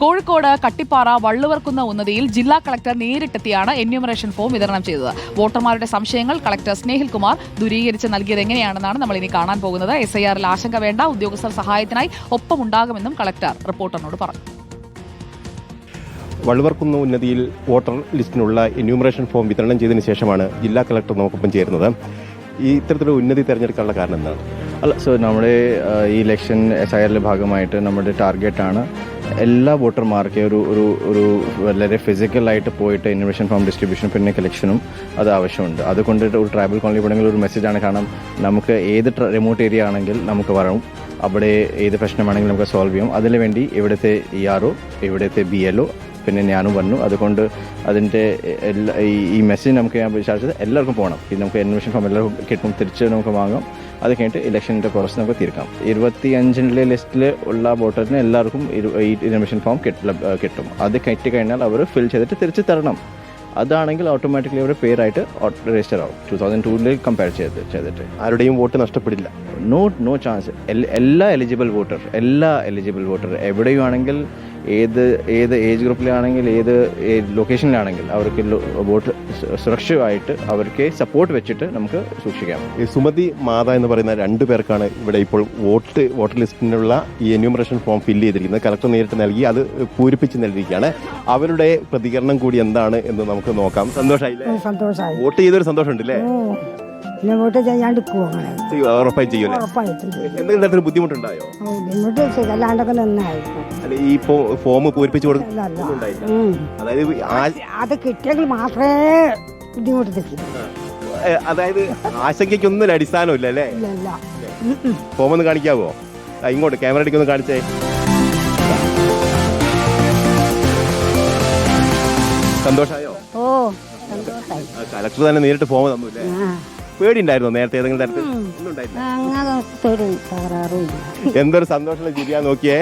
കോഴിക്കോട് കട്ടിപ്പാറ വള്ളുവർക്കുന്ന ഉന്നതിയിൽ ജില്ലാ collector നേരിട്ടെത്തിയാണ് enumeration form വിതരണം ചെയ്തത്. വോട്ടർമാരുടെ സംശയങ്ങൾ കളക്ടർ സ്നേഹിൽ കുമാർ ദൂരീകരിച്ച് നൽകിയത് എങ്ങനെയാണെന്നാണ് നമ്മൾ ഇനി കാണാൻ പോകുന്നത്. എസ് ഐ ആറിൽ ആശങ്ക വേണ്ട ഉദ്യോഗസ്ഥർ സഹായത്തിനായി ഒപ്പമുണ്ടാകുമെന്നും കളക്ടർ റിപ്പോർട്ടറിനോട് പറഞ്ഞു. വള്ളുവർക്കുന്ന ഉന്നതിയിൽ വോട്ടർ ലിസ്റ്റിനുള്ള എന്യൂമറേഷൻ ഫോം വിതരണം ചെയ്തതിനു ശേഷമാണ് ജില്ലാ കളക്ടർ നമുക്കൊപ്പം ചേരുന്നത്. ഈ ഇത്തരത്തിലുള്ള ഉന്നതി തിരഞ്ഞെടുക്കാനുള്ള കാരണം എന്താണ്? അല്ല സോ നമ്മുടെ ഈ ഇലക്ഷൻ എസ് ഐ ആറിന്റെ ഭാഗമായിട്ട് നമ്മുടെ ടാർഗറ്റാണ് എല്ലാ വോട്ടർമാർക്ക് ഒരു ഒരു ഒരു വളരെ ഫിസിക്കലായിട്ട് പോയിട്ട് ഇന്നോവേഷൻ ഫോം ഡിസ്ട്രിബ്യൂഷനും പിന്നെ കളക്ഷനും അത് ആവശ്യമുണ്ട്. അതുകൊണ്ട് ഒരു ട്രൈബൽ കോളനി പോണെങ്കിൽ ഒരു മെസ്സേജാണ് കാരണം നമുക്ക് ഏത് റിമോട്ട് ഏരിയ ആണെങ്കിൽ നമുക്ക് വരണം അവിടെ ഏത് പ്രശ്നമാണെങ്കിലും നമുക്ക് സോൾവ് ചെയ്യും. അതിന് വേണ്ടി ഇവിടുത്തെ ഇ ആർ ഒ ഇവിടുത്തെ ബി എൽ ഒ പിന്നെ ഞാനും വന്നു. അതുകൊണ്ട് അതിന്റെ എല്ലാ ഈ- മെസ്സേജ് നമുക്ക് ഞാൻ വിചാരിച്ചത് എല്ലാവർക്കും പോകണം. ഇത് നമുക്ക് അന്വേഷണം ഫോം എല്ലാവർക്കും കിട്ടും. തിരിച്ച് നമുക്ക് വാങ്ങാം. അത് കഴിഞ്ഞിട്ട് ഇലക്ഷന്റെ കുറച്ച് നമുക്ക് തീർക്കാം. ഇരുപത്തി അഞ്ചിന്റെ ലിസ്റ്റിൽ ഉള്ള വോട്ടറിന് എല്ലാവർക്കും ഈ ഇൻഫർമേഷൻ ഫോം കിട്ടും അത് കിട്ടി കഴിഞ്ഞാൽ അവർ ഫിൽ ചെയ്തിട്ട് തിരിച്ച് തരണം. അതാണെങ്കിൽ ഓട്ടോമാറ്റിക്കലി അവരുടെ പേരായിട്ട് രജിസ്റ്റർ ആവും. ടു തൗസൻഡ് ടൂവിൽ കമ്പയർ ചെയ്ത് ചെയ്തിട്ട്. ആരുടെയും വോട്ട് നഷ്ടപ്പെടില്ല. നോ നോ ചാൻസ് എല്ലാ എലിജിബിൾ വോട്ടർ എല്ലാ എലിജിബിൾ വോട്ടർ എവിടെയും ആണെങ്കിൽ ഏത് ഏത് ഏജ് ഗ്രൂപ്പിലാണെങ്കിൽ ഏത് ലൊക്കേഷനിലാണെങ്കിൽ അവർക്ക് ബോട്ട് വോട്ട് സുരക്ഷിതമായിട്ട് അവർക്ക് സപ്പോർട്ട് വെച്ചിട്ട് നമുക്ക് സൂക്ഷിക്കാം. ഈ സുമതി മാതാ എന്ന് പറയുന്ന രണ്ടു പേർക്കാണ് ഇവിടെ ഇപ്പോൾ വോട്ട് വോട്ടർ ലിസ്റ്റിനുള്ള ഈ എന്യൂമറേഷൻ ഫോം ഫില്ല് ചെയ്തിരിക്കുന്നത്. കളക്ടർ നേരിട്ട് നൽകി അത് പൂരിപ്പിച്ച് നൽകിയിരിക്കുകയാണ്. അവരുടെ പ്രതികരണം കൂടി എന്താണ് എന്ന് നമുക്ക് നോക്കാം. സന്തോഷമായില്ലേ സന്തോഷമായി വോട്ട് ചെയ്തൊരു സന്തോഷമുണ്ട് അല്ലേ ഓ പിന്നെ വോട്ട് ചെയ്യാണ്ടിരിക്കുവോ അങ്ങനെ? ചെയ്യും, ഉറപ്പായും ചെയ്യൂലേ ഉറപ്പായിട്ടും ചെയ്യും. എന്തെങ്കിലും തരത്തിൽ ബുദ്ധിമുട്ടുണ്ടായോ? നന്നായിരിക്കും. അല്ല ഈ ഫോം പൂരിപ്പിച്ചു അല്ല, അല്ല. ഉം. അതായത് ആ- അത് കിട്ടിയെങ്കിൽ മാത്രമേ ബുദ്ധിമുട്ട് ഏ, അതായത് ആശങ്കയ്ക്കൊന്നും അടിസ്ഥാനമില്ല അല്ലേ? ഇല്ല ഫോം ഒന്ന് കാണിക്കാവോ? ആ, ഇങ്ങോട്ട് ക്യാമറ ഒന്ന് കാണിച്ചേ. സന്തോഷായോ? ഓ കലക്ടർ കളക്ടർ തന്നെ നേരിട്ട് ഫോം തന്നൂല്ലേ ആ. പേടിയുണ്ടായിരുന്നോ നേരത്തെ ഏതെങ്കിലും തരത്തിൽ? ഒന്നും അങ്ങനെ പേടി എന്തൊരു സന്തോഷമുള്ള ചിരിയാ നോക്കിയേ.